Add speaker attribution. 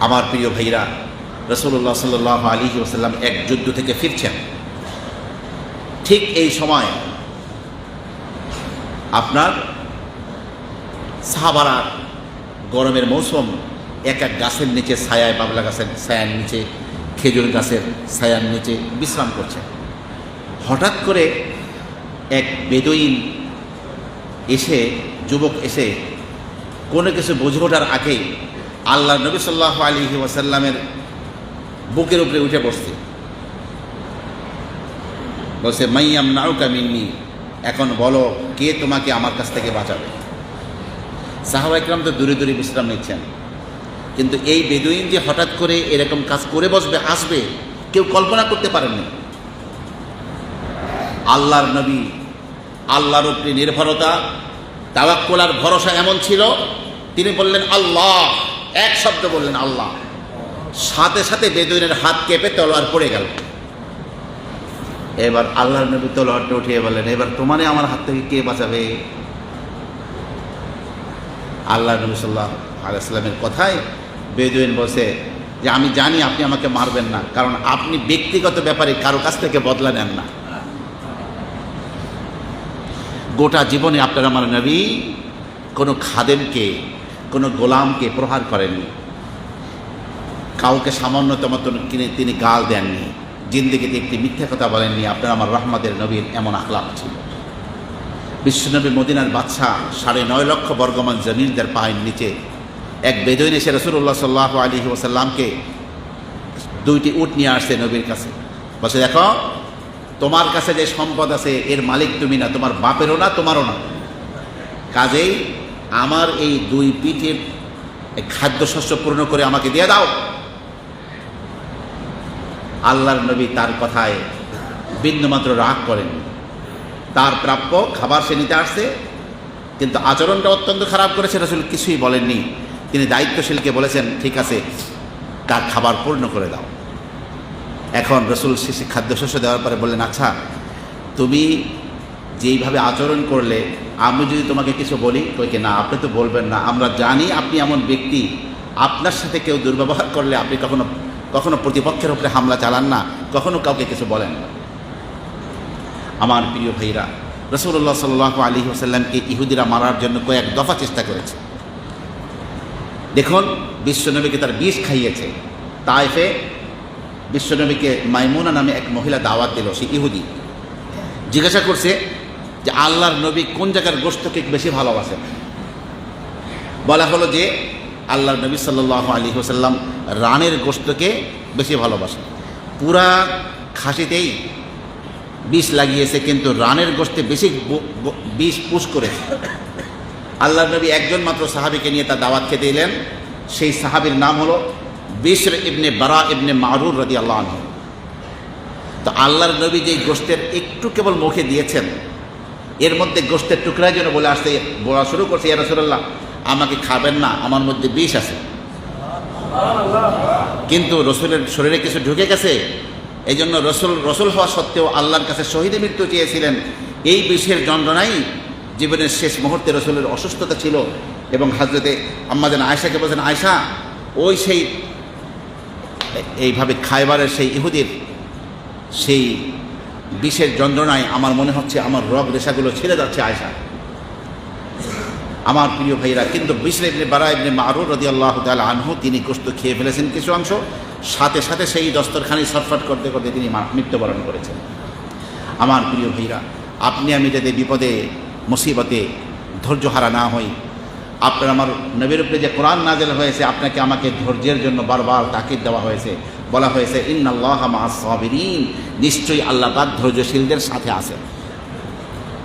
Speaker 1: আমার প্রিয় ভাইরা রসুল্লাহ সাল্লাহ আলী ওসাল্লাম এক যুদ্ধ থেকে ফিরছেন। ঠিক এই সময় আপনার সাহাবারা গরমের মৌসুম, এক এক গাছের নিচে ছায়ায়, বাবলা গাছের ছায়ার নিচে, খেজুর গাছের ছায়ার নিচে বিশ্রাম করছে হঠাৎ করে এক বেদুইন এসে, যুবক এসে কোনো কিছু বুঝে ওঠার আগেই আল্লাহ নবী সাল্লাহ আলী ওয়াসাল্লামের বুকের উপরে উঠে বসছে। বলছে মাইয়াম নাউকা মিন্নি, এখন বলো, কে তোমাকে আমার কাছ থেকে বাঁচাবে? সাহাবা ইকরাম তো দূরে দূরে বিশ্রাম নিচ্ছেন। কিন্তু এই বেদুইন যে হঠাৎ করে এরকম কাজ করে বসবে, আসবে, কেউ কল্পনা করতে পারেননি। আল্লাহর নবী, আল্লাহর উপরে নির্ভরতা, তাওয়াক্কুল ভরসা এমন ছিল, তিনি বললেন, আল্লাহ এক শব্দ বললেন, আল্লাহ, সাথে সাথে বেদুইনের হাত কেঁপে তলোয়ার পড়ে গেল। এবার আল্লাহর নবী তলোয়ারটা উঠিয়ে বললেন, এবার তোমারে আমার হাত থেকে কে বাঁচাবে? আল্লাহ নবী সাল্লাহ আলাইস্লামের কথায় বেদুইন বসে যে, আমি জানি আপনি আমাকে মারবেন না, কারণ আপনি ব্যক্তিগত ব্যাপারে কারও কাছ থেকে বদলা নেন না। গোটা জীবনে আপনার আমার নবী কোনো খাদেমকে কোনো গোলামকে প্রহার করেননি। কাউকে সামান্যতম কিনে তিনি গাল দেননি। জিন্দিগিতে একটি মিথ্যা কথা বলেননি। আপনার আমার রহমাদের নবীর এমন আখলাপ ছিল। বিশ্বনবী মদিনার বাদশাহ সাড়ে নয় লক্ষ বর্গমান জমিনদের পায়ের নিচে এক বেদইন এসে রসুল্লাহ সাল্লাহ আলী ওসাল্লামকে দুইটি উট নিয়ে আসছে নবীর কাছে। বসে দেখো, তোমার কাছে যে সম্পদ আছে, এর মালিক তুমি না, তোমার বাপেরও না, তোমারও না। কাজেই আমার এই দুই পিঠের খাদ্যশস্য পূর্ণ করে আমাকে দিয়ে দাও। আল্লাহর নবী তার কথায় বিন্দুমাত্র রাগ করেন। তার প্রাপ্য খাবার সে নিতে আসছে, কিন্তু আচরণটা অত্যন্ত খারাপ করেছে, রসুল কিছুই বলেননি। তিনি দায়িত্বশীলকে বলেছেন, ঠিক আছে, তার খাবার পূর্ণ করে দাও। এখন রসুল শেষে খাদ্যশস্য দেওয়ার পরে বললেন আচ্ছা তুমি যেইভাবে আচরণ করলে, আমি যদি তোমাকে কিছু বলি কইকে না, আপনি তো বলবেন না, আমরা জানি আপনি এমন ব্যক্তি। আপনার সাথে কেউ দুর্ব্যবহার করলে আপনি কখনো কখনো প্রতিপক্ষের উপরে হামলা চালান না, কখনো কাউকে কিছু বলেন না। আমার প্রিয় ভাইরা রসুল্লাহ সাল্লাহ আলী ওসাল্লামকে ইহুদিরা মারার জন্য কয়েক দফা চেষ্টা করেছে। দেখুন, বিশ্বনবীকে তার বিষ খাইয়েছে। তাইফে বিশ্বনবীকে মাইমুনা নামে এক মহিলা দাওয়াত দিল, সে ইহুদি। জিজ্ঞাসা করছে যে আল্লাহর নবী কোন জায়গার গোস্তকে বেশি ভালোবাসেন? বলা হলো যে আল্লাহর নবী সাল্লাহ আলী হোসাল্লাম রানের গোস্তকে বেশি ভালোবাসেন। পুরা খাসিতেই বিষ লাগিয়েছে, কিন্তু রানের গোস্তে বেশি বিষ পুষ করেছে। আল্লাহ নবী একজন মাত্র সাহাবিকে নিয়ে তার দাওয়াত খেতে এলেন। সেই সাহাবির নাম হলো বিশর ইবনে বারা ইবনে মারুর রদি আল্লাহ তো আল্লাহর নবী যেই গোস্তের একটু কেবল মুখে দিয়েছেন এর মধ্যে গোস্তের টুকরা যেন বলে আসতে বলা শুরু করছে, ইয়া রসুল্লাহ আমাকে খাবেন না, আমার মধ্যে বিষ আছে। কিন্তু রসুলের শরীরে কিছু ঢুকে গেছে। এই জন্য রসুল রসুল হওয়া সত্ত্বেও আল্লাহর কাছে শহীদে মৃত্যু চেয়েছিলেন। এই বিষের যন্ত্রণাই জীবনের শেষ মুহূর্তে রসুলের অসুস্থতা ছিল এবং হাজরতে আম্মাজান আয়সাকে বলছেন আয়সা ওই সেই এইভাবে খাইবারের সেই ইহুদির সেই বিষের যন্ত্রণায় আমার মনে হচ্ছে আমার রগ রেশাগুলো ছেড়ে যাচ্ছে আয়সা আমার প্রিয় ভাইরা কিন্তু বিশর ইবনে বারা ইবনে মারুর রদি আল্লাহ তাল আনহু, তিনি গোস্ত খেয়ে ফেলেছেন কিছু অংশ। সাথে সাথে সেই দস্তরখানি ছটফট করতে করতে তিনি মৃত্যুবরণ করেছেন। আমার প্রিয় ভাইরা আপনি আমি যাতে বিপদে, মুসিবতে ধৈর্য হারা না হই, আপনার আমার নবীর উপরে যে কোরআন নাজেল হয়েছে, আপনাকে আমাকে ধৈর্যের জন্য বারবার তাকিদ দেওয়া হয়েছে। বলা হয়েছে ইন্নাল্লাহ মা সাবিরিন। নিশ্চয়ই আল্লাহ পাক ধৈর্যশীলদের সাথে আছে